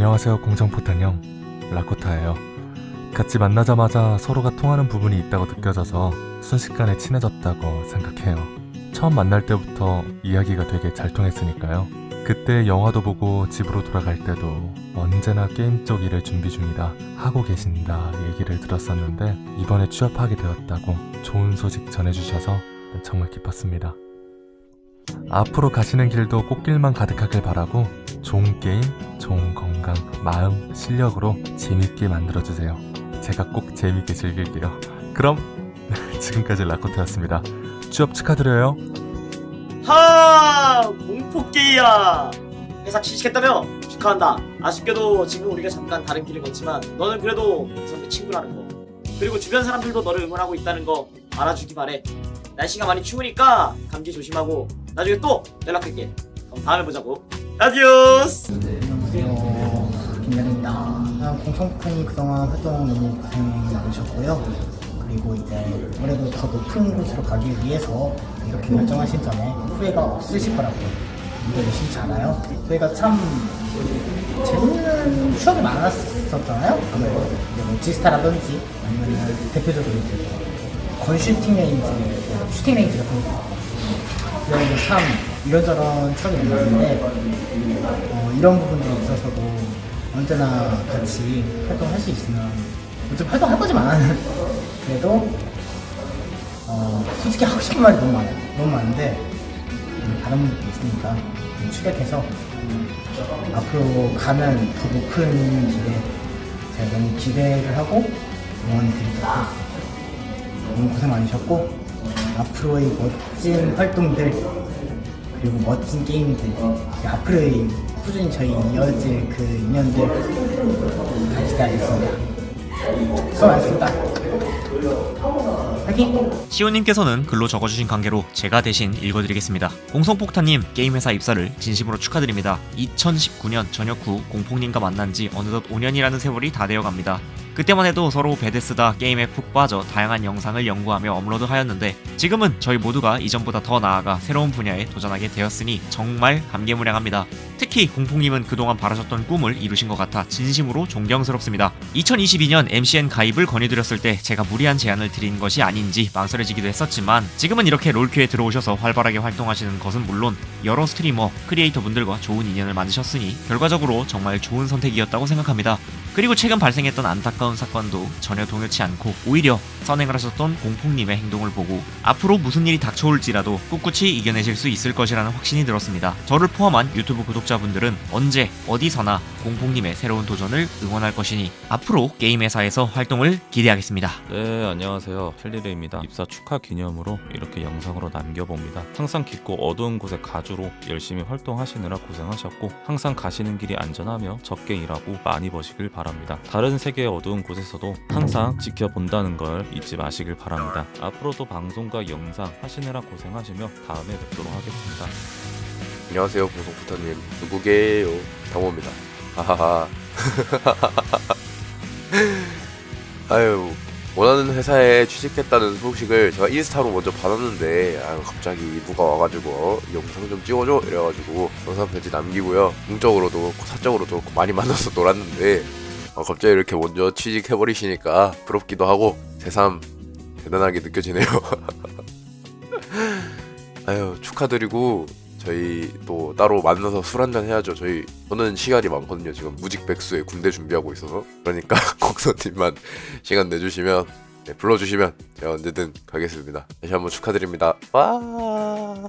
안녕하세요 공정포탄 형. 라코타예요. 같이 만나자마자 서로가 통하는 부분이 있다고 느껴져서 순식간에 친해졌다고 생각해요. 처음 만날 때부터 이야기가 되게 잘 통했으니까요. 그때 영화도 보고 집으로 돌아갈 때도 언제나 게임 쪽 일을 준비 중이다 하고 계신다 얘기를 들었었는데 이번에 취업하게 되었다고 좋은 소식 전해주셔서 정말 기뻤습니다. 앞으로 가시는 길도 꽃길만 가득하길 바라고 좋은 게임, 좋은 건강, 마음, 실력으로 재밌게 만들어주세요. 제가 꼭 재밌게 즐길게요. 그럼 지금까지 라코트였습니다. 취업 축하드려요. 하! 공포게이야! 회사 취직했다며? 축하한다. 아쉽게도 지금 우리가 잠깐 다른 길을 걷지만 너는 그래도 선배 친구라는 거. 그리고 주변 사람들도 너를 응원하고 있다는 거 알아주기 바래. 날씨가 많이 추우니까 감기 조심하고 나중에 또 연락할게. 그럼 다음에 보자고. 아디오스 안녕하세요. 김연입니다. 아, 공청폭탄이 그동안 활동 너무 고생 많으셨고요. 그리고 이제 올해도 더 높은 곳으로 가기 위해서 이렇게 결정하신 점에 후회가 없으실 거라고 믿어 의심치 않아요. 저희가 참 재밌는 추억이 많았었잖아요. 아무래도 이제 뭐 지스타라든지 아니면 대표적으로 이제 건슈팅 레인지, 뭐 슈팅 레인지 같은 거 그런 게참 이런저런 추억이 많았는데 어, 이런 부분들에 있어서도 언제나 같이 활동할 수 있으면 좀 활동할 거지만 그래도 어, 솔직히 하고 싶은 말이 너무 많아요. 너무 많은데 음, 다른 분들도 있으니까 좀 추격해서 음, 앞으로 가는 더 높은 길에 제가 너무 기대를 하고 응원 드리도록 하겠습니다. 너무 고생 많으셨고 앞으로의 멋진 활동들 그리고 멋진 게임들 그 앞으로의 꾸준히 저희 이어질 그 인연들 다 기대하겠습니다 수고 많으셨습니다 파이팅! 시오님께서는 글로 적어주신 관계로 제가 대신 읽어드리겠습니다. 공성폭탄님 게임회사 입사를 진심으로 축하드립니다. 2019년 전역 후 공폭님과 만난 지 어느덧 5년이라는 세월이 다 되어갑니다. 그때만 해도 서로 베데스다 게임에 푹 빠져 다양한 영상을 연구하며 업로드하였는데 지금은 저희 모두가 이전보다 더 나아가 새로운 분야에 도전하게 되었으니 정말 감개무량합니다. 특히 공폭님은 그동안 바라셨던 꿈을 이루신 것 같아 진심으로 존경스럽습니다. 2022년 MCN 가입을 건의드렸을 때 제가 무리한 제안을 드린 것이 아닌지 망설여지기도 했었지만 지금은 이렇게 롤큐에 들어오셔서 활발하게 활동하시는 것은 물론 여러 스트리머, 크리에이터 분들과 좋은 인연을 만드셨으니 결과적으로 정말 좋은 선택이었다고 생각합니다. 그리고 최근 발생했던 안타까운 사건도 전혀 동요치 않고 오히려 선행을 하셨던 공폭님의 행동을 보고 앞으로 무슨 일이 닥쳐올지라도 꿋꿋이 이겨내실 수 있을 것이라는 확신이 들었습니다. 저를 포함한 유튜브 구독자분들은 언제 어디서나 공폭님의 새로운 도전을 응원할 것이니 앞으로 게임 회사에서 활동을 기대하겠습니다. 네, 안녕하세요. 펠리레입니다. 입사 축하 기념으로 이렇게 영상으로 남겨봅니다. 항상 깊고 어두운 곳에 가주로 열심히 활동하시느라 고생하셨고 항상 가시는 길이 안전하며 적게 일하고 많이 버시길 바랍니다. 다른 세계의 어두운 곳에서도 항상 지켜본다는 걸 잊지 마시길 바랍니다. 앞으로도 방송과 영상 하시느라 고생하시며 다음에 뵙도록 하겠습니다. 안녕하세요 공성부타님. 누구게요? 당호입니다. 하하하. 아유 원하는 회사에 취직했다는 소식을 제가 인스타로 먼저 받았는데 아유 갑자기 누가 와가지고 영상 좀 찍어줘? 이래가지고 영상 편지 남기고요. 공적으로도 사적으로도 많이 만나서 놀았는데 어, 갑자기 이렇게 먼저 취직해버리시니까 부럽기도 하고 새삼 대단하게 느껴지네요 아유 축하드리고 저희 또 따로 만나서 술 한잔 해야죠. 저희 저는 시간이 많거든요. 지금 무직 백수에 군대 준비하고 있어서 그러니까 공선님만 시간 내주시면 네, 불러주시면 제가 언제든 가겠습니다. 다시 한번 축하드립니다. 와.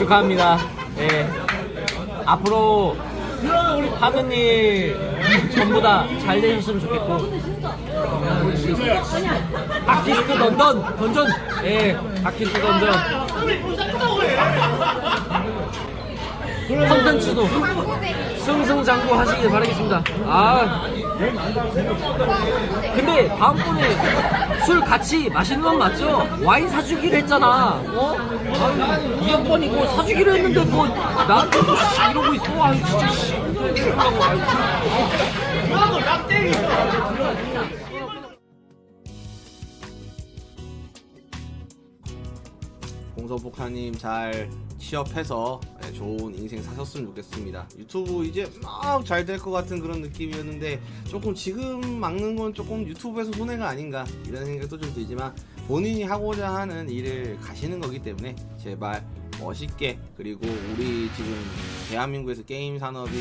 축하합니다. 예. 앞으로 하는 일 전부 다 잘 되셨으면 좋겠고. 아키스트 던전 던전 예 아키스트 던전 컨텐츠도 승승장구 하시길 바라겠습니다. 아 근데 다음번에 술 같이 마시는 건 맞죠? 와인 사주기로 했잖아. 어? 아유, 이 양반 이거 사주기로 했는데 뭐 나한테 뭐 씨, 이러고 있어. 아유 진짜 씨. 아유. 공서복하님 잘 취업해서 예, 좋은 인생 사셨으면 좋겠습니다. 유튜브 이제 막 잘 될 것 같은 그런 느낌이었는데 조금 지금 막는 건 조금 유튜브에서 손해가 아닌가 이런 생각도 좀 들지만 본인이 하고자 하는 일을 가시는 거기 때문에 제발 멋있게 그리고 우리 지금 대한민국에서 게임 산업이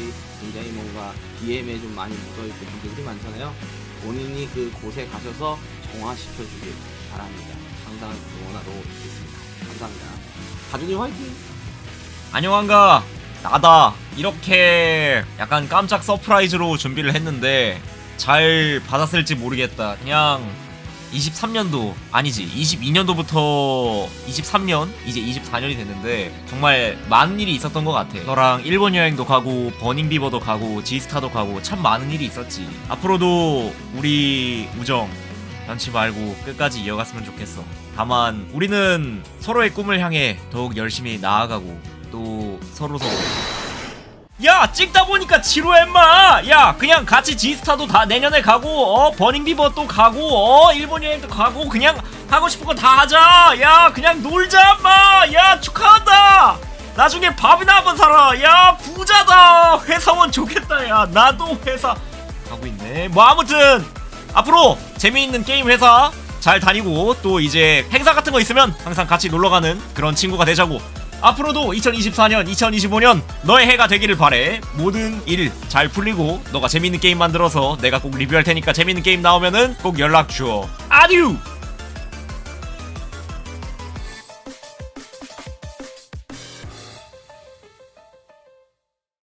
굉장히 뭔가 DM에 좀 많이 묻어있고 분들이 많잖아요. 본인이 그 곳에 가셔서 정화시켜 주길 바랍니다. 항상 응원하러 있겠습니다. 감사합니다. 가준이 화이팅! 안녕한가? 나다. 이렇게 약간 깜짝 서프라이즈로 준비를 했는데 잘 받았을지 모르겠다. 그냥 23년도 아니지. 22년도부터 23년? 이제 24년이 됐는데 정말 많은 일이 있었던 것 같아. 너랑 일본 여행도 가고 버닝비버도 가고 지스타도 가고 참 많은 일이 있었지. 앞으로도 우리 우정 변치 말고 끝까지 이어갔으면 좋겠어. 다만 우리는 서로의 꿈을 향해 더욱 열심히 나아가고 또 서로 서로. 야 찍다 보니까 지루해 인마. 야 그냥 같이 지스타도 다 내년에 가고 어 버닝비버 또 가고 어 일본 여행도 가고 그냥 하고 싶은 거 다 하자. 야 그냥 놀자 인마. 야 축하한다. 나중에 밥이나 한번 사라. 야 부자다. 회사원 좋겠다 야. 나도 회사 가고 있네. 뭐 아무튼 앞으로 재미있는 게임 회사 잘 다니고 또 이제 행사 같은 거 있으면 항상 같이 놀러가는 그런 친구가 되자고 앞으로도 2024년, 2025년 너의 해가 되기를 바래. 모든 일 잘 풀리고 너가 재밌는 게임 만들어서 내가 꼭 리뷰할 테니까 재밌는 게임 나오면은 꼭 연락 줘. 아듀!